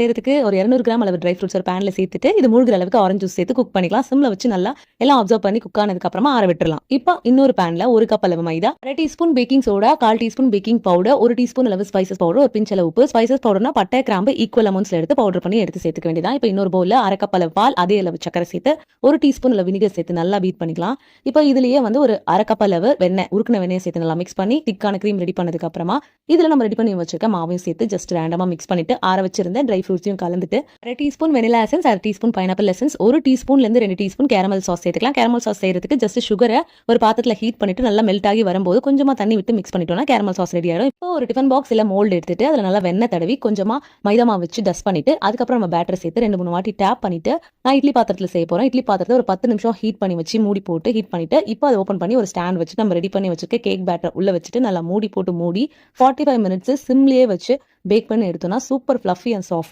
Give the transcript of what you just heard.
செய்யறதுக்கு ஒரு இரநூறு கிராம் அளவு ட்ரை ஃப்ரூட்ஸ் ஒரு பேனில் சேர்த்துட்டு இது மூழ்கிற அளவுக்கு ஆரஞ்சு ஜூஸ் சேர்த்து குக் பண்ணிக்கலாம். சிம்ல வச்சு நல்லா எல்லாம் அப்சர்வ் பண்ணி குக் ஆனதுக்கு அப்புறமா ஆற விட்டுலாம் இப்போ இன்னொரு பேன்ல ஒரு கப் அளவு மைதா அரை டீஸ்பூன் பேக்கிங் சோடா கால் டீஸ்பூன் பேக்கிங் பவுடர் ஒரு டீஸ்பூன் அளவு ஸ்பைசஸ் பவுடர் ஒரு பிஞ்ச் அளவு உப்பு. ஸ்பைசஸ் பவுடர்னா பட்டை கிராம்பு ஈக்குவல் அமௌண்ட்ஸ்ல எடுத்து பவுடர் பண்ணி எடுத்து சேர்த்துக்க வேண்டியதான் இப்போ இன்னொரு பவுல அரை கப் அளவு பால் அதே அளவு சக்கரை சேர்த்து ஒரு டீஸ்பூன் அளவு வினிகர் சேர்த்து நல்லா பீட் பண்ணிக்கலாம். இப்போ இதுலயே வந்து ஒரு அரை கப் அளவு வெண்ணெய் உருக்குன வெண்ணெய் சேர்த்து நல்லா மிக்ஸ் பண்ணி திக்கான கிரீம் ரெடி பண்ணதுக்கு அப்புறமா இதுல நம்ம ரெடி பண்ணி வச்சிருக்க மாவையும் சேர்த்து ஜஸ்ட் ரேண்டமா மிக்ஸ் பண்ணிட்டு ஆற வச்சிருந்த ட்ரை ஃப்ரூட்ஸையும் கலந்துட்டு அரை டீஸ்பூன் வெனிலா எசன்ஸ் அரை டீஸ்பூன் பைனாப்பிள் எசன்ஸ் ஒரு டீஸ்பூன்லேருந்து ரெண்டு டீஸ்பூன் கேரமல் சாஸ் சேர்த்துக்கலாம். கேரமல் சாஸ் செய்யறதுக்கு ஜஸ்ட் சுகரை ஒரு பாத்திரத்தில் ஹீட் பண்ணிட்டு நல்லா மெல்ட் ஆகி வரும்போது கொஞ்சமாக தண்ணி விட்டு மிக்ஸ் பண்ணிட்டோம்னா கேரமல் சாஸ் ரெடி ஆகிடும் இப்போ ஒரு டிஃபன் பாக்ஸ் இல்லை மோல்டு எடுத்துட்டு அதில் நல்லா வெண்ணெய் தடவி கொஞ்சமாக மைதா மாவு வச்சு டஸ்ட் பண்ணிட்டு அதுக்கப்புறம் நம்ம பேட்டர் சேர்த்து ரெண்டு மூணு வாட்டி டேப் பண்ணிட்டு நான் இட்லி பாத்திரத்தில் செய்ய போகிறேன் இட்லி பாத்திரத்தை ஒரு பத்து நிமிஷம் ஹீட் பண்ணி வச்சு மூடி போட்டு ஹீட் பண்ணிட்டு இப்போ அதை ஓப்பன் பண்ணி ஒரு ஸ்டாண்ட் வச்சு நம்ம ரெடி பண்ணி வச்சுருக்க கேக் பேட்டர் உள்ள வச்சுட்டு நல்லா மூடி போட்டு மூடி ஃபார்ட்டி ஃபைவ் மினிட்ஸ் சிம்லேயே வச்சு பேக் பண்ணி எடுத்தோம்னா சூப்பர் ஃப்ளஃபி அண்ட் சாஃப்ட்